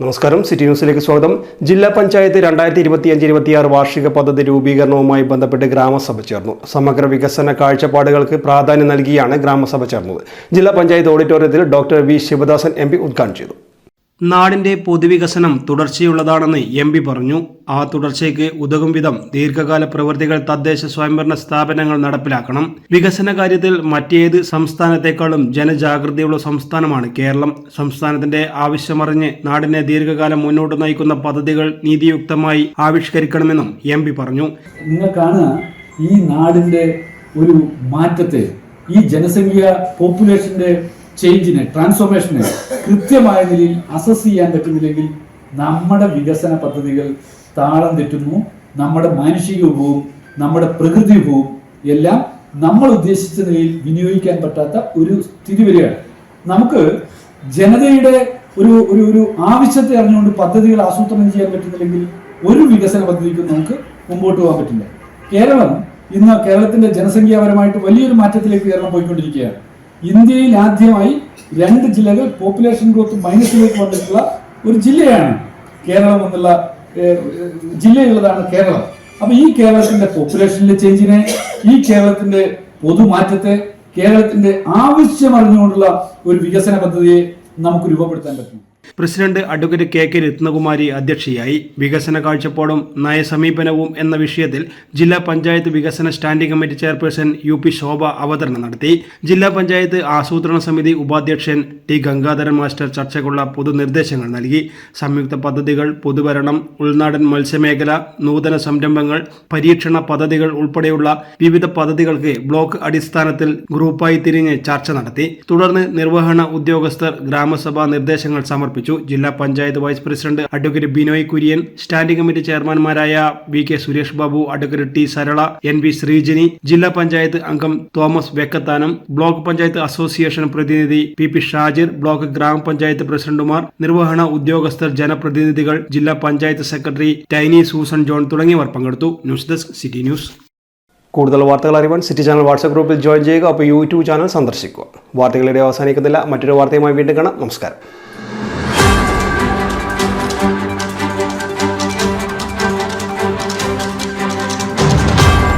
നമസ്കാരം. സിറ്റി ന്യൂസിലേക്ക് സ്വാഗതം. ജില്ലാ പഞ്ചായത്ത് രണ്ടായിരത്തി ഇരുപത്തിയഞ്ച് ഇരുപത്തിയാറ് വാർഷിക പദ്ധതി രൂപീകരണവുമായി ബന്ധപ്പെട്ട് ഗ്രാമസഭ ചേർന്നു. സമഗ്ര വികസന കാഴ്ചപ്പാടുകൾക്ക് പ്രാധാന്യം നൽകിയാണ് ഗ്രാമസഭ ചേർന്നത്. ജില്ലാ പഞ്ചായത്ത് ഓഡിറ്റോറിയത്തിൽ ഡോക്ടർ വി ശിവദാസൻ എം ഉദ്ഘാടനം ചെയ്തു. നാടിന്റെ പൊതുവികസനം തുടർച്ചയുള്ളതാണെന്ന് എം പി പറഞ്ഞു. ആ തുടർച്ചയ്ക്ക് ഉതകും വിധം ദീർഘകാല പ്രവൃത്തികൾ തദ്ദേശ സ്വയംഭരണ സ്ഥാപനങ്ങൾ നടപ്പിലാക്കണം. വികസന കാര്യത്തിൽ മറ്റേത് സംസ്ഥാനത്തെക്കാളും ജനജാഗ്രതയുള്ള സംസ്ഥാനമാണ് കേരളം. സംസ്ഥാനത്തിന്റെ ആവശ്യമറിഞ്ഞ് നാടിനെ ദീർഘകാലം മുന്നോട്ട് നയിക്കുന്ന പദ്ധതികൾ നീതിയുക്തമായി ആവിഷ്കരിക്കണമെന്നും എം പി പറഞ്ഞു. നിങ്ങൾക്കാണ് ഈ നാടിന്റെ ഒരു മാറ്റത്തെ ഈ ജനസംഖ്യ പോപ്പുലേഷന്റെ ചേഞ്ചിനെ ട്രാൻസ്ഫോർമേഷനെ കൃത്യമായ നിലയിൽ അസസ് ചെയ്യാൻ പറ്റുന്നില്ലെങ്കിൽ നമ്മുടെ വികസന പദ്ധതികൾ താളം തെറ്റുന്നു നമ്മുടെ മാനുഷിക വിഭവവും നമ്മുടെ പ്രകൃതി വിഭവവും എല്ലാം നമ്മൾ ഉദ്ദേശിച്ച നിലയിൽ വിനിയോഗിക്കാൻ പറ്റാത്ത ഒരു സ്ഥിതി വരികയാണ്. നമുക്ക് ജനതയുടെ ഒരു ഒരു ഒരു ആവശ്യത്തെ അറിഞ്ഞുകൊണ്ട് പദ്ധതികൾ ആസൂത്രണം ചെയ്യാൻ പറ്റുന്നില്ലെങ്കിൽ ഒരു വികസന പദ്ധതിക്കും നമുക്ക് മുമ്പോട്ട് പോകാൻ പറ്റില്ല. കേരളം ഇന്ന് കേരളത്തിന്റെ ജനസംഖ്യാപരമായിട്ട് വലിയൊരു മാറ്റത്തിലേക്ക് കേരളം പോയിക്കൊണ്ടിരിക്കുകയാണ്. ഇന്ത്യയിൽ ആദ്യമായി രണ്ട് ജില്ലകൾ പോപ്പുലേഷൻ ഗ്രോത്ത് മൈനസിലേക്ക് വന്നിട്ടുള്ള ഒരു ജില്ലയാണ് കേരളം എന്നുള്ള ജില്ലയുള്ളതാണ് കേരളം. അപ്പൊ ഈ കേരളത്തിന്റെ പോപ്പുലേഷനിലെ ചേഞ്ചിനെ ഈ കേരളത്തിന്റെ പൊതുമാറ്റത്തെ കേരളത്തിന്റെ ആവശ്യം അറിഞ്ഞുകൊണ്ടുള്ള ഒരു വികസന പദ്ധതിയെ നമുക്ക് രൂപപ്പെടുത്താൻ പറ്റും. President advocate K K Rathnakumari അധ്യക്ഷയായി വികസന കാഴ്ചപ്പാടും നയസമീപനവും എന്ന വിഷയത്തിൽ ജില്ലാ പഞ്ചായത്ത് വികസന standing committee chairperson U P Shobha അവതരണം നടത്തി. ജില്ലാ പഞ്ചായത്ത് ആസൂത്രണ സമിതി ഉപാധ്യക്ഷൻ ടി ഗംഗാധരൻ മാസ്റ്റർ ചർച്ചയ്ക്കുള്ള പൊതുനിർദ്ദേശങ്ങൾ നൽകി. സംയുക്ത പദ്ധതികൾ പൊതുഭരണം ഉൾനാടൻ മത്സ്യമേഖല നൂതന സംരംഭങ്ങൾ പരീക്ഷണ പദ്ധതികൾ ഉൾപ്പെടെയുള്ള വിവിധ പദ്ധതികൾക്ക് ബ്ലോക്ക് അടിസ്ഥാനത്തിൽ ഗ്രൂപ്പായി തിരിഞ്ഞ് ചർച്ച നടത്തി. തുടർന്ന് നിർവഹണ ഉദ്യോഗസ്ഥർ ഗ്രാമസഭാ നിർദ്ദേശങ്ങൾ സമർപ്പിച്ചു. ജില്ലാ panchayat vice president advocate Binoy Kurian standing committee ചെയർമാൻമാരായ V K Suresh Babu advocate T Sarala N V Sreejani ജില്ലാ പഞ്ചായത്ത് അംഗം Thomas Vekkathanam block panchayat association പ്രതിനിധി പി പി ഷാജിർ ബ്ലോക്ക് ഗ്രാമപഞ്ചായത്ത് പ്രസിഡന്റുമാർ നിർവഹണ ഉദ്യോഗസ്ഥർ ജനപ്രതിനിധികൾ ജില്ലാ panchayat secretary tiny Susan John തുടങ്ങിയവർ പങ്കെടുത്തു. News desk city news. കൂടുതൽ വാർത്തകൾ അറിയാൻ സിറ്റി ചാനൽ വാട്സ്ആപ്പ് ഗ്രൂപ്പിൽ ജോയിൻ ചെയ്യുക. അപ്പോൾ യൂട്യൂബ് ചാനൽ സന്ദർശിക്കുക. വാർത്തകളുടെ അവസാനിക്കുന്നില്ല. മറ്റൊരു വാർത്തയുമായി വീണ്ടും കാണാം. നമസ്കാരം.